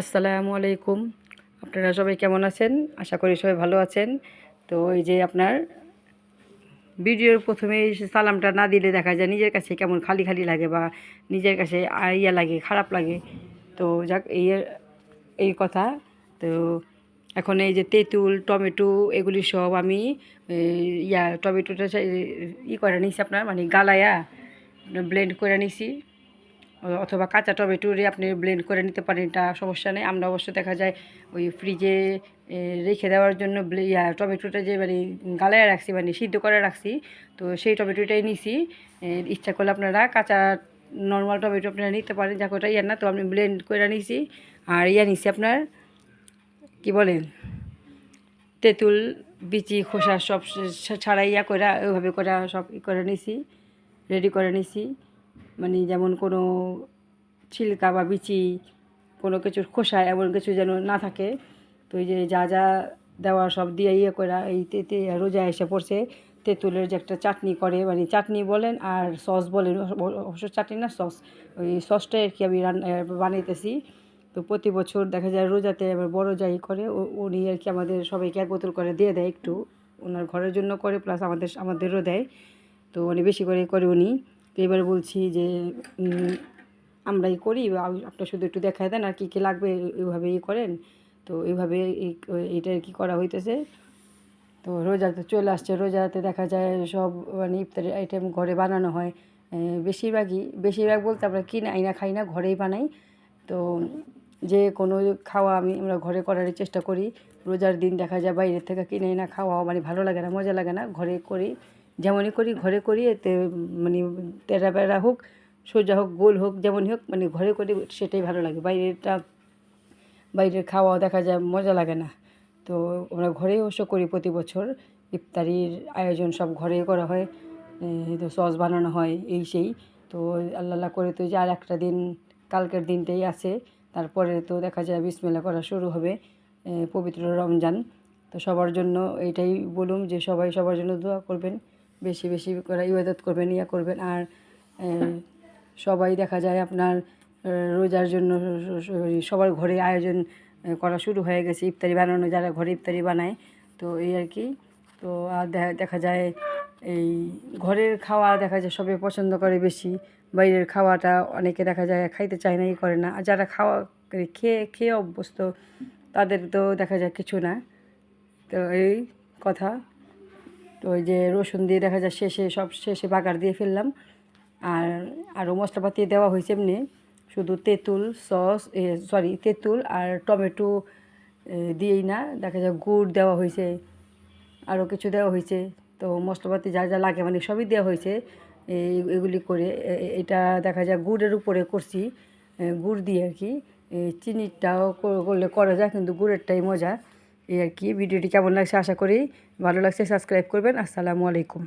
আসসালামু আলাইকুম। আপনারা সবাই কেমন আছেন? আশা করি সবাই ভালো আছেন। তো এই যে আপনার ভিডিওর প্রথমে সালামটা না দিলে দেখা যায় নিজের কাছে কেমন খালি খালি লাগে বা নিজের কাছে ইয়া লাগে, খারাপ লাগে। তো যাক, এই এই কথা। তো এখন এই যে তেঁতুল, টমেটো এগুলি সব আমি ইয়া টমেটোটা ই করে নিছি আপনার মানে গালায়া ব্লেন্ড করে নিছি। অথবা কাঁচা টমেটোরে আপনি ব্লেন্ড করে নিতে পারেন, এটা সমস্যা নেই। আমরা অবশ্য দেখা যায় ওই ফ্রিজে রেখে দেওয়ার জন্য টমেটোটা যে মানে গালায় রাখছি মানে সিদ্ধ করে রাখছি, তো সেই টমেটোটাই নিছি। ইচ্ছা করলে আপনারা কাঁচা নর্মাল টমেটো আপনারা নিতে পারেন যা ওটা ইয়া না, তো আমি ব্লেন্ড করে নিছি। আর ইয়া নিছি আপনার, কি বলেন? তেঁতুল, বিচি, খোসা সব ছা- ছাড়াই ইয়া করে ওইভাবে করে সব ই করে নিছি রেডি করে নিছি। মানে যেমন কোনো ছিলকা বা বিচি, কোনো কিছুর খোসা এমন কিছু যেন না থাকে। তো যে যা যা দেওয়া সব দিয়ে ইয়ে করা, এই তেতে রোজা এসে পড়ছে, তেঁতুলের যে একটা চাটনি করে মানে চাটনি বলেন আর সস বলেন, অবশ্য চাটনি না, সস, ওই সসটাই আর কি আমি রান্না বানাইতেছি। তো প্রতি বছর দেখা যায় রোজাতে আবার বড় যাই করে উনি আর কি আমাদের সবাইকে এক বোতল করে দিয়ে দেয় একটু। ওনার ঘরের জন্য করে, প্লাস আমাদের, আমাদেরও দেয়। তো উনি বেশি করে করে উনি। তো এবার বলছি যে আমরাই করি আপনার শুধু একটু দেখায় দেন আর কী কী লাগবে এইভাবে ই করেন। তো এইভাবে এই- এইটা কি করা হইতেছে। তো রোজা তো চলে আসছে, রোজাতে দেখা যায় সব মানে ইফতারের আইটেম ঘরে বানানো হয়। বেশিরভাগই, বেশিরভাগ বলতে আমরা কিনে, আইনা খাই না, ঘরেই বানাই। তো যে কোনো খাওয়া আমি, আমরা ঘরে করার চেষ্টা করি। রোজার দিন দেখা যায় বাইরের থেকে কিনে না খাওয়া মানে ভালো লাগে না, মজা লাগে না, ঘরে করি। যেমনই করি, ঘরে করি, এতে মানে তেরা বেড়া হোক, সোজা হোক, গোল হোক, যেমনই হোক মানে ঘরে করি, সেটাই ভালো লাগে। বাইরেরটা, বাইরের খাওয়া দেখা যায়, মজা লাগে না। তো আমরা ঘরেই অবশ্য করি প্রতি বছর। ইফতারির আয়োজন সব ঘরেই করা হয়। তো সস বানানো হয়, এই সেই। তো আল্লাহ করে তো যে আর একটা দিন, কালকের দিনটাই আছে। তারপরে তো দেখা যায় বিসমেলা করা শুরু হবে পবিত্র রমজান। তো সবার জন্য এইটাই বলুম যে সবাই সবার জন্য দোয়া করবেন। বেশি বেশি করে ইবাদত করবেন, ইয়া করবেন। আর সবাই দেখা যায় আপনার রোজার জন্য সবার ঘরে আয়োজন করা শুরু হয়ে গেছে, ইফতারি বানানো, যারা ঘরে ইফতারি বানায়। তো এই আর কি। তো আর দেখা যায় এই ঘরের খাওয়া দেখা যায় সবাই পছন্দ করে বেশি। বাইরের খাওয়াটা অনেকে দেখা যায় খাইতে চায় না, ই করে না। আর যারা খাওয়া খেয়ে খেয়ে অভ্যস্ত, তাদের তো দেখা যায় কিছু না। তো এই কথা। ওই যে রসুন দিয়ে দেখা যায় শেষে, সব শেষে বাগার দিয়ে ফেললাম। আর আরও মশলাপাতি দেওয়া হয়েছে এমনি। শুধু তেঁতুল, সস, এ সরি তেঁতুল আর টমেটো দিয়েই না, দেখা যায় গুড় দেওয়া হয়েছে আরও কিছু দেওয়া হয়েছে। তো মশলাপাতি যা যা লাগে মানে সবই দেওয়া হয়েছে। এগুলি করে এটা দেখা যায় গুড়ের উপরে করছি গুড় দিয়ে আর কি। চিনিটাও করলে করা যায়, কিন্তু গুড়েরটাই মজা। এই আর কি। ভিডিওটি কেমন লাগছে আশা করি ভালো লাগছে। সাবস্ক্রাইব করবেন। আসসালামু আলাইকুম।